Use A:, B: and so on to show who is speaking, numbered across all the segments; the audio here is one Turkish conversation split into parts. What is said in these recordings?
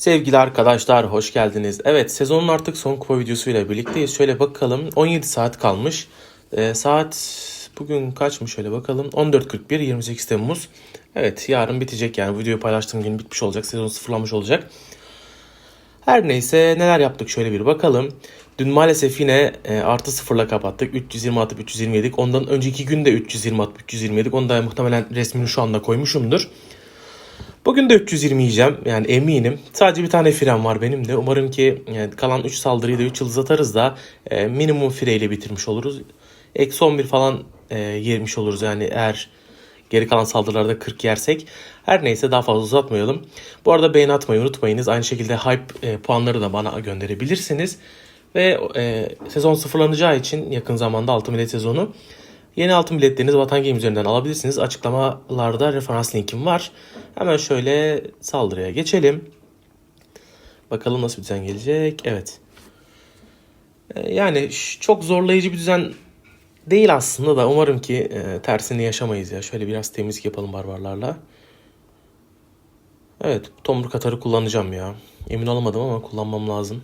A: Sevgili arkadaşlar hoş geldiniz. Evet sezonun artık son kupa videosuyla birlikteyiz. Şöyle bakalım 17 saat kalmış. Ee, saat bugün kaçmış şöyle bakalım. 14.41 28 Temmuz. Evet yarın bitecek yani videoyu paylaştığım gün bitmiş olacak. Sezon sıfırlanmış olacak. Her neyse neler yaptık şöyle bir bakalım. Dün maalesef yine e, artı sıfırla kapattık. 320 atıp 320 yedik. Ondan önceki gün de 320 atıp 320 yedik. Onu da muhtemelen resmini şu anda koymuşumdur. Bugün de 320 yiyeceğim yani eminim. Sadece bir tane fren var benim de. Umarım ki yani kalan 3 saldırıyı da 3 yıldız atarız da e, minimum fireyle bitirmiş oluruz. Eksi 11 falan e, yemiş oluruz yani eğer geri kalan saldırılarda 40 yersek. Her neyse daha fazla uzatmayalım. Bu arada beğeni atmayı unutmayınız. Aynı şekilde hype e, puanları da bana gönderebilirsiniz. Ve e, sezon sıfırlanacağı için yakın zamanda altın bilet sezonu. Yeni altın biletlerinizi Vatan Game üzerinden alabilirsiniz. Açıklamalarda referans linkim var. Hemen şöyle saldırıya geçelim. Bakalım nasıl bir düzen gelecek. Evet. E, Yani çok zorlayıcı bir düzen değil aslında da umarım ki e, tersini yaşamayız ya. Şöyle biraz temizlik yapalım barbarlarla. Evet, tomruk atarı kullanacağım ya. Emin olamadım ama kullanmam lazım.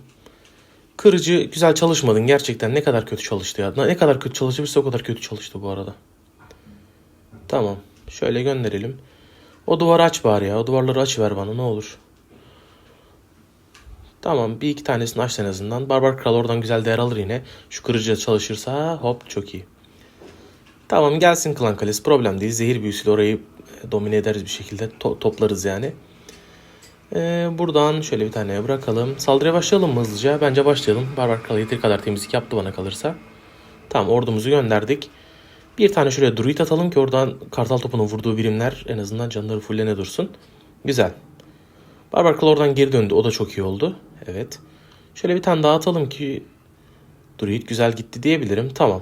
A: Kırıcı güzel çalışmadın gerçekten. Ne kadar kötü çalıştı ya. Ne kadar kötü çalışırsa o kadar kötü çalıştı bu arada. Tamam. Şöyle gönderelim. O duvarı aç bari ya. O duvarları aç ver bana ne olur. Tamam bir iki tanesini aç en azından. Barbar Kral oradan güzel değer alır yine. Şu kırıcı çalışırsa hop çok iyi. Tamam gelsin Klan Kalesi problem değil. Zehir büyüsüyle orayı e, domine ederiz bir şekilde. To- toplarız yani. Ee, buradan şöyle bir tane bırakalım. Saldırıya başlayalım mı hızlıca? Bence başlayalım. Barbar Kral yeteri kadar temizlik yaptı bana kalırsa. Tamam ordumuzu gönderdik. Bir tane şuraya druid atalım ki oradan kartal topunun vurduğu birimler en azından canları fullene dursun. Güzel. Barbar Kral oradan geri döndü. O da çok iyi oldu. Evet. Şöyle bir tane daha atalım ki druid güzel gitti diyebilirim. Tamam.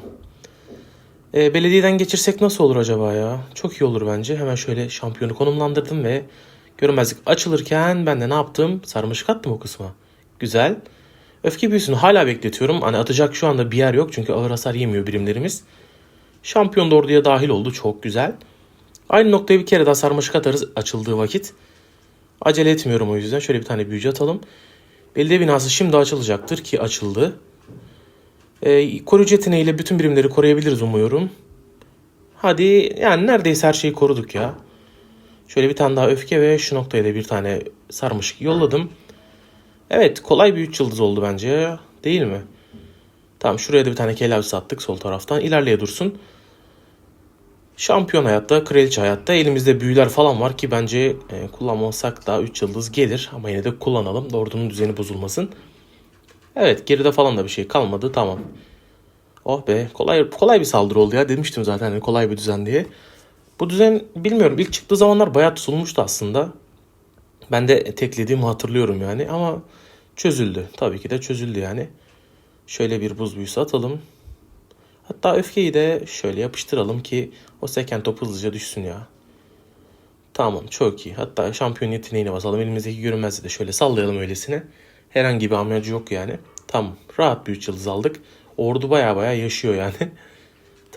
A: Ee, belediyeden geçirsek nasıl olur acaba ya? Çok iyi olur bence. Hemen şöyle şampiyonu konumlandırdım ve görünmezlik açılırken ben de ne yaptım? Sarmaşık attım o kısma. Güzel. Öfke büyüsünü hala bekletiyorum. Hani atacak şu anda bir yer yok çünkü ağır hasar yemiyor birimlerimiz. Şampiyon da orduya dahil oldu. Çok güzel. Aynı noktaya bir kere daha sarmaşık atarız açıldığı vakit. Acele etmiyorum o yüzden. Şöyle bir tane büyücü atalım. Belediye binası şimdi açılacaktır ki açıldı. Ee, koruyucu yeteneğiyle bütün birimleri koruyabiliriz umuyorum. Hadi yani neredeyse her şeyi koruduk ya. Şöyle bir tane daha öfke ve şu noktaya da bir tane sarmaşık yolladım. Evet kolay bir 3 yıldız oldu bence. Değil mi? Tamam şuraya da bir tane kelavuz attık sol taraftan. İlerleye dursun. Şampiyon hayatta, kraliçe hayatta. Elimizde büyüler falan var ki bence e, kullanmasak da 3 yıldız gelir. Ama yine de kullanalım da ordunun düzeni bozulmasın. Evet geride falan da bir şey kalmadı. Tamam. Oh be kolay kolay bir saldırı oldu ya. Demiştim zaten hani kolay bir düzen diye. Bu düzen bilmiyorum ilk çıktığı zamanlar bayağı tutulmuştu aslında. Ben de teklediğimi hatırlıyorum yani ama çözüldü. Tabii ki de çözüldü yani. Şöyle bir buz büyüsü atalım. Hatta öfkeyi de şöyle yapıştıralım ki o seken top hızlıca düşsün ya. Tamam çok iyi. Hatta şampiyon yeteneğine basalım. Elimizdeki görünmezliği de şöyle sallayalım öylesine. Herhangi bir amacı yok yani. Tamam. Rahat bir 3 yıldız aldık. Ordu baya baya yaşıyor yani.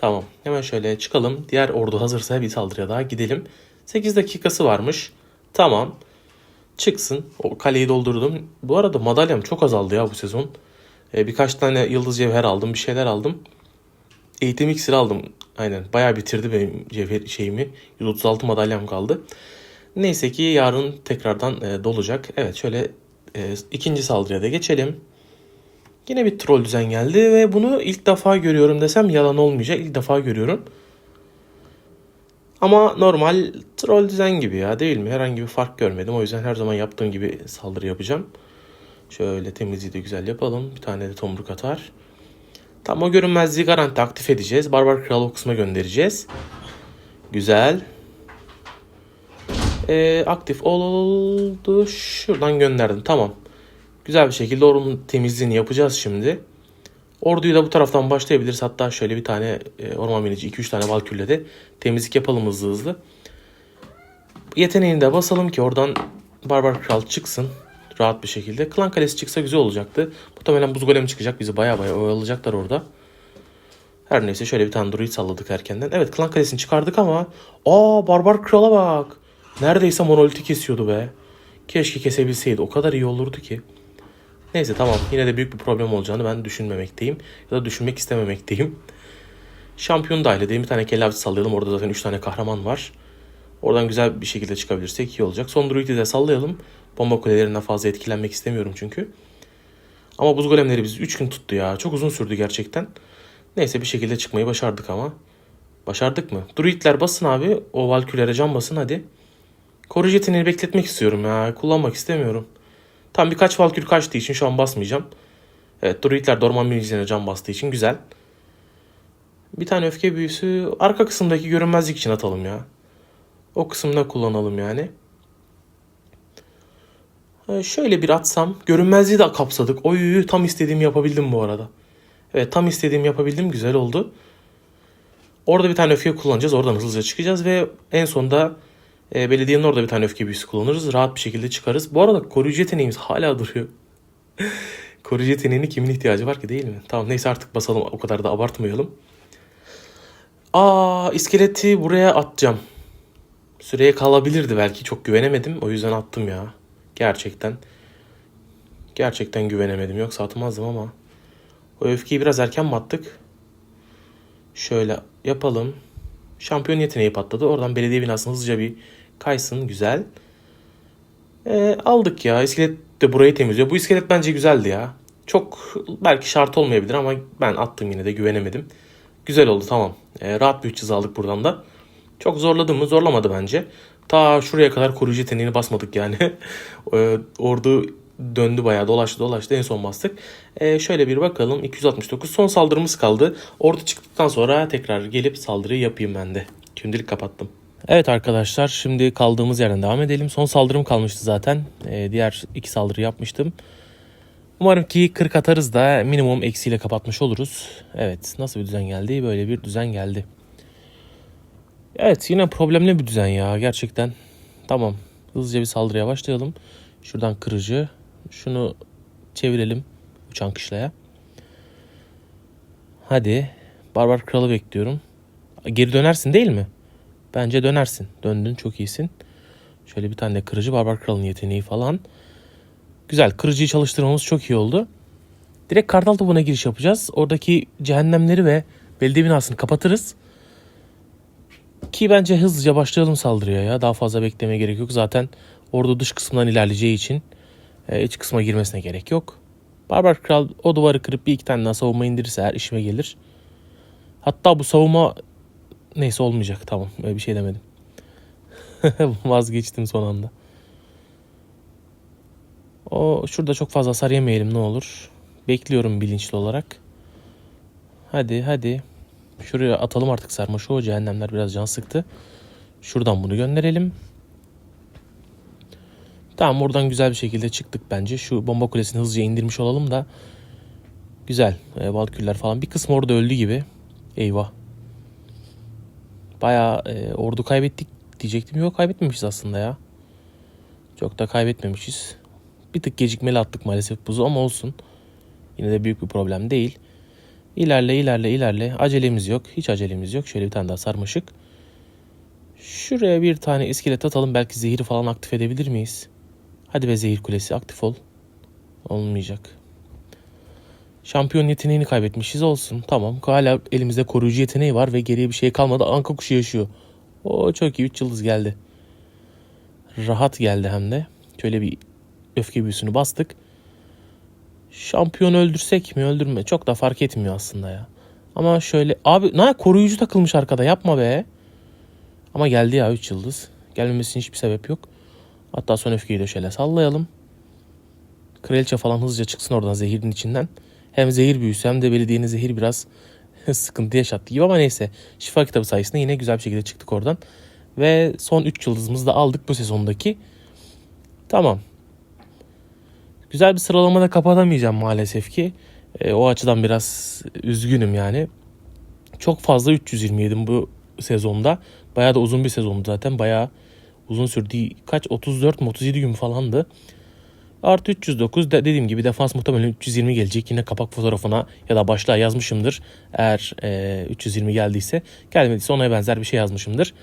A: tamam. Hemen şöyle çıkalım. Diğer ordu hazırsa bir saldırıya daha gidelim. 8 dakikası varmış. Tamam. Çıksın. O kaleyi doldurdum. Bu arada madalyam çok azaldı ya bu sezon. Ee, birkaç tane yıldız cevher aldım. Bir şeyler aldım. Eğitim iksiri aldım. Aynen. Bayağı bitirdi benim cevher şeyimi. 136 madalyam kaldı. Neyse ki yarın tekrardan e, dolacak. Evet şöyle e, ikinci saldırıya da geçelim. Yine bir troll düzen geldi ve bunu ilk defa görüyorum desem yalan olmayacak. İlk defa görüyorum. Ama normal troll düzen gibi ya değil mi? Herhangi bir fark görmedim. O yüzden her zaman yaptığım gibi saldırı yapacağım. Şöyle temizliği de güzel yapalım. Bir tane de tomruk atar. Tam o görünmezliği garanti aktif edeceğiz. Barbar Kralı o kısma göndereceğiz. Güzel. Ee, aktif oldu. Şuradan gönderdim. Tamam. Güzel bir şekilde orunun temizliğini yapacağız şimdi. Orduyu da bu taraftan başlayabiliriz. Hatta şöyle bir tane e, orman binici 2-3 tane valkülle de temizlik yapalım hızlı hızlı. Yeteneğini de basalım ki oradan Barbar Kral çıksın rahat bir şekilde. Klan Kalesi çıksa güzel olacaktı. Muhtemelen buz golem çıkacak. Bizi baya baya oyalayacaklar orada. Her neyse şöyle bir tane druid salladık erkenden. Evet Klan Kalesi'ni çıkardık ama aa Barbar Kral'a bak. Neredeyse monoliti kesiyordu be. Keşke kesebilseydi. O kadar iyi olurdu ki. Neyse tamam. Yine de büyük bir problem olacağını ben düşünmemekteyim. Ya da düşünmek istememekteyim. Şampiyon dahil edelim. Bir tane kelle sallayalım. Orada zaten 3 tane kahraman var. Oradan güzel bir şekilde çıkabilirsek iyi olacak. Son druidi de sallayalım. Bomba kulelerinden fazla etkilenmek istemiyorum çünkü. Ama buz golemleri bizi 3 gün tuttu ya. Çok uzun sürdü gerçekten. Neyse bir şekilde çıkmayı başardık ama. Başardık mı? Druidler basın abi. O valkülere can basın hadi. Yeteneğini bekletmek istiyorum ya. Kullanmak istemiyorum. Tam birkaç valkül kaçtığı için şu an basmayacağım. Evet druidler dorman minicine can bastığı için güzel. Bir tane öfke büyüsü arka kısımdaki görünmezlik için atalım ya. O kısımda kullanalım yani. Şöyle bir atsam. Görünmezliği de kapsadık. Oy tam istediğimi yapabildim bu arada. Evet tam istediğimi yapabildim. Güzel oldu. Orada bir tane öfke kullanacağız. Oradan hızlıca çıkacağız ve en sonunda e, belediyenin orada bir tane öfke büyüsü kullanırız. Rahat bir şekilde çıkarız. Bu arada koruyucu yeteneğimiz hala duruyor. koruyucu yeteneğine kimin ihtiyacı var ki değil mi? Tamam neyse artık basalım. O kadar da abartmayalım. Aa iskeleti buraya atacağım. Süreye kalabilirdi belki. Çok güvenemedim. O yüzden attım ya. Gerçekten. Gerçekten güvenemedim. Yoksa atmazdım ama. O öfkeyi biraz erken mi attık? Şöyle yapalım. Şampiyon yeteneği patladı. Oradan belediye binasını hızlıca bir kaysın. Güzel. Ee, aldık ya. İskelet de burayı temizliyor. Bu iskelet bence güzeldi ya. Çok belki şart olmayabilir ama ben attım yine de güvenemedim. Güzel oldu tamam. Ee, rahat bir 300 aldık buradan da. Çok zorladı mı? Zorlamadı bence. Ta şuraya kadar koruyucu yeteneğini basmadık yani. Ee, Ordu döndü bayağı dolaştı dolaştı en son bastık. Ee, şöyle bir bakalım 269 son saldırımız kaldı. Ordu çıktıktan sonra tekrar gelip saldırıyı yapayım ben de. Şimdilik kapattım. Evet arkadaşlar şimdi kaldığımız yerden devam edelim. Son saldırım kalmıştı zaten. Ee, diğer iki saldırı yapmıştım. Umarım ki 40 atarız da minimum eksiyle kapatmış oluruz. Evet nasıl bir düzen geldi? Böyle bir düzen geldi. Evet yine problemli bir düzen ya gerçekten. Tamam hızlıca bir saldırıya başlayalım. Şuradan kırıcı. Şunu çevirelim uçan kışlaya. Hadi. Barbar kralı bekliyorum. Geri dönersin değil mi? Bence dönersin. Döndün çok iyisin. Şöyle bir tane de kırıcı barbar kralın yeteneği falan. Güzel. Kırıcıyı çalıştırmamız çok iyi oldu. Direkt Kartal Topu'na giriş yapacağız. Oradaki cehennemleri ve belediye binasını kapatırız. Ki bence hızlıca başlayalım saldırıya ya. Daha fazla beklemeye gerek yok. Zaten orada dış kısımdan ilerleyeceği için e, iç kısma girmesine gerek yok. Barbar Kral o duvarı kırıp bir iki tane daha savunma indirirse eğer işime gelir. Hatta bu savunma neyse olmayacak. Tamam bir şey demedim. Vazgeçtim son anda. O şurada çok fazla hasar yemeyelim ne olur. Bekliyorum bilinçli olarak. Hadi hadi. Şuraya atalım artık sarmaşığı. O cehennemler biraz can sıktı. Şuradan bunu gönderelim. Tamam buradan güzel bir şekilde çıktık bence. Şu bomba kulesini hızlıca indirmiş olalım da. Güzel. E, Valküller falan. Bir kısmı orada öldü gibi. Eyvah. Bayağı e, ordu kaybettik diyecektim. Yok kaybetmemişiz aslında ya. Çok da kaybetmemişiz. Bir tık gecikmeli attık maalesef buzu ama olsun. Yine de büyük bir problem değil. İlerle ilerle ilerle. Acelemiz yok. Hiç acelemiz yok. Şöyle bir tane daha sarmaşık. Şuraya bir tane iskelet atalım. Belki zehiri falan aktif edebilir miyiz? Hadi be zehir kulesi aktif ol. Olmayacak. Şampiyon yeteneğini kaybetmişiz olsun. Tamam. Hala elimizde koruyucu yeteneği var ve geriye bir şey kalmadı. Anka kuşu yaşıyor. O çok iyi. 3 yıldız geldi. Rahat geldi hem de. Şöyle bir öfke büyüsünü bastık. Şampiyon öldürsek mi öldürme çok da fark etmiyor aslında ya. Ama şöyle abi ne koruyucu takılmış arkada yapma be. Ama geldi ya 3 yıldız. Gelmemesinin hiçbir sebep yok. Hatta son öfkeyi de şöyle sallayalım. Kraliçe falan hızlıca çıksın oradan zehirin içinden. Hem zehir büyüsü hem de belediyenin zehir biraz sıkıntı yaşattı gibi ama neyse. Şifa kitabı sayesinde yine güzel bir şekilde çıktık oradan. Ve son 3 yıldızımızı da aldık bu sezondaki. Tamam. Güzel bir sıralamada kapatamayacağım maalesef ki. E, o açıdan biraz üzgünüm yani. Çok fazla 327 bu sezonda. Bayağı da uzun bir sezondu zaten. Bayağı uzun sürdü. Kaç 34 mi 37 gün falandı. Artı 309 de dediğim gibi defans muhtemelen 320 gelecek. Yine kapak fotoğrafına ya da başlığa yazmışımdır. Eğer e, 320 geldiyse. Gelmediyse ona benzer bir şey yazmışımdır.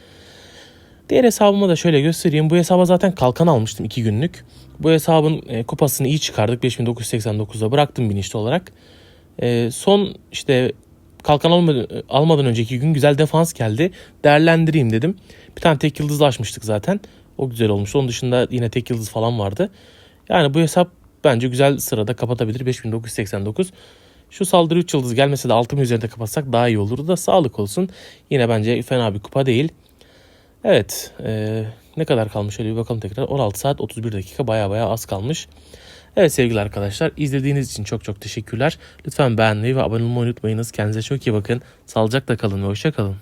A: Diğer hesabımı da şöyle göstereyim. Bu hesaba zaten kalkan almıştım 2 günlük. Bu hesabın e, kupasını iyi çıkardık. 5989'da bıraktım binişli olarak. E, son işte kalkan almadan, almadan önceki gün güzel defans geldi. Değerlendireyim dedim. Bir tane tek yıldızlı zaten. O güzel olmuş. Onun dışında yine tek yıldız falan vardı. Yani bu hesap bence güzel sırada kapatabilir 5989. Şu saldırı 3 yıldız gelmese de 6 üzerinde kapatsak daha iyi olurdu da sağlık olsun. Yine bence fena bir kupa değil. Evet e, ne kadar kalmış şöyle bir bakalım tekrar. 16 saat 31 dakika baya baya az kalmış. Evet sevgili arkadaşlar izlediğiniz için çok çok teşekkürler. Lütfen beğenmeyi ve abone olmayı unutmayınız. Kendinize çok iyi bakın. Sağlıcakla kalın ve hoşça kalın.